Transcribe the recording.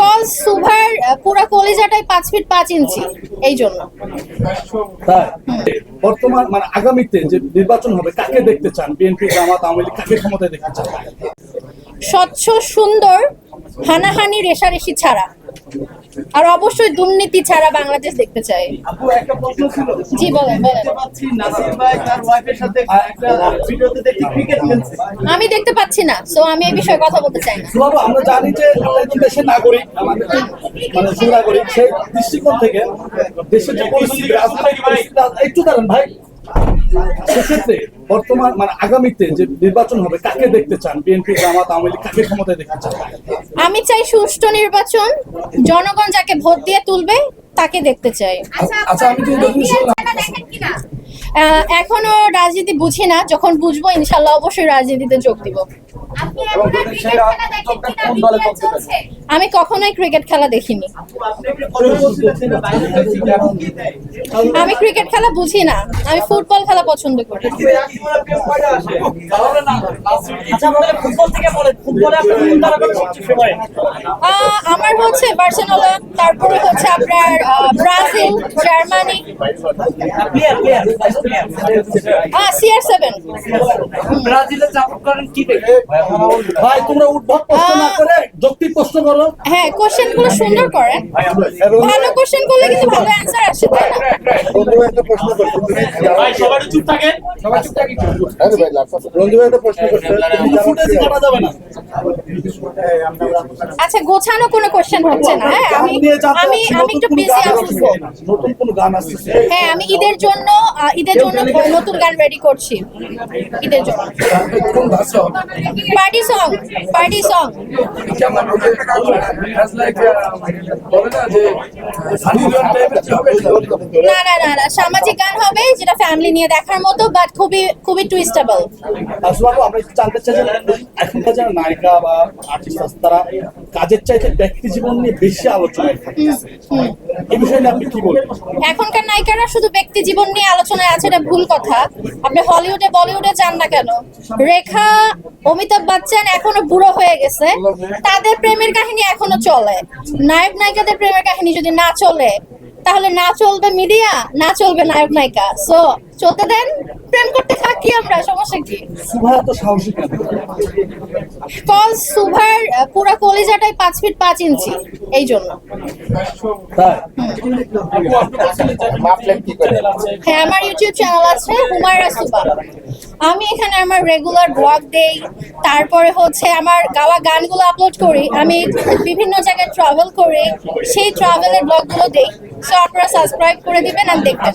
Cause সুভার পুরা কলিজাটাই পাঁচ ফিট পাঁচ ইঞ্চি এই জন্য। বর্তমান মানে আগামীতে যে নির্বাচন হবে কাকে দেখতে চান? বিএনপি জামাত আওয়ামী লীগ কাকে ক্ষমতায় দেখতে চান? স্বচ্ছ সুন্দর হানাহানি রেশারেশি ছাড়া। আর অবশ্যই দুর্নীতি ছাড়া বাংলাদেশ দেখতে চাই। আপু একটা প্রশ্ন ছিল। জি বলেন বলেন। নাসির ভাই তার ওয়াইফের সাথে একটা ভিডিওতে দেখি ক্রিকেট খেলছে। আমি দেখতে পাচ্ছি না সো আমি এই বিষয়ে কথা বলতে চাই না। আমরা জানি যে দেশের নাগরিক আমাদের মানে সুনাগরিক সেই দৃষ্টিকোণ থেকে দেশের যে পরিস্থিতি রাজনৈতিক পরিস্থিতি একটু দাঁড়ান ভাই। সেক্ষেত্রে বর্তমান মানে আগামীতে যে নির্বাচন হবে কাকে দেখতে চান? বিএনপি জামাত আওয়ামী লীগ কাকে ক্ষমতায় দেখতে চান? আমি চাই সুষ্ঠু নির্বাচন জনগণ যাকে ভোট দিয়ে তুলবে তাকে দেখতে চাই। আচ্ছা আহ, এখনও রাজনীতি বুঝি না যখন বুঝব ইনশাল্লাহ অবশ্যই রাজনীতিতে যোগ দিব? আমি কখনোই ক্রিকেট খেলা দেখিনি। আমি ক্রিকেট খেলা বুঝি না আমি ফুটবল খেলা পছন্দ করি। আচ্ছা আমাদের ফুটবল থেকে বলেন ফুটবলে আপনার কোন তারকাটা সবচেয়ে ফেভারিট আমার হচ্ছে বার্সেলোনা তারপরে হচ্ছে আপনার Brazil Germany. Player player player CR seven ব্রাজিলের সাপোর্ট করেন কি দেখে? ভাই তোমরা উদ্ভব প্রশ্ন না করে যৌক্তিক প্রশ্ন করো? হ্যাঁ কোশ্চেনগুলো সুন্দর করেন ভালো কোশ্চেন করলে কিন্তু ভালো অ্যান্সার আসে তাই না? বন্ধু ভাই একটা প্রশ্ন করছে। তুমি ভাই সবাই চুপ থাকেন। আরে ভাই লাফা বন্ধু ভাই একটা প্রশ্ন করছে। তুমি জানো ফুটেজ কাটা যাবে না। আচ্ছা গোছানো কোনো কোশ্চেন হচ্ছে না হ্যাঁ? আমি আমি আমি একটু বিজি না। নতুন কোন গান আসছে। হ্যাঁ আমি ঈদের জন্য ঈদের জন্য নতুন গান রেডি করছি। ঈদের জন্য। পার্টি সং পার্টি সং না না না না সামাজিক গান হবে যেটা ফ্যামিলি নিয়ে দেখার মতো বাট খুবই খুবই টুইস্টেবল আমরা জানতে চাই যে এখনকার যারা নায়িকা বা আর্টিস্ট তারা কাজের চাইতে ব্যক্তি জীবন নিয়ে বেশি আলোচনায় থাকে। এই বিষয়ে আপনি কি বলবেন? এখনকার নায়িকারা শুধু ব্যক্তি জীবন নিয়ে আলোচনায় আছে, এটা ভুল কথা। আপনি হলিউডে, বলিউডে যান না কেন? রেখা, অমিতাভ বচ্চন এখনও বুড়ো হয়ে গেছে। তাদের প্রেমের কাহিনী এখনও চলে। নায়ক নায়িকাদের প্রেমের কাহিনী যদি না চলে, তাহলে না চলবে মিডিয়া, না চলবে নায়ক নায়িকা। সো চলতে দেন প্রেম করতে থাকি আমরা সমস্যা কি? সুভা এত সাহসী কেন? কজ সুভার পুরা কলিজাটাই পাঁচ ফিট পাঁচ ইঞ্চি এই জন্য। হ্যাঁ আমার ইউটিউব চ্যানেল আছে হুমায়রা সুবা আমি এখানে আমার রেগুলার ব্লগ দেই তারপরে হচ্ছে আমার গাওয়া গানগুলো আপলোড করি আমি বিভিন্ন জায়গায় ট্রাভেল করি সেই ট্রাভেলের ব্লগগুলো দেই। সো আপনারা সাবস্ক্রাইব করে দিবেন আর দেখবেন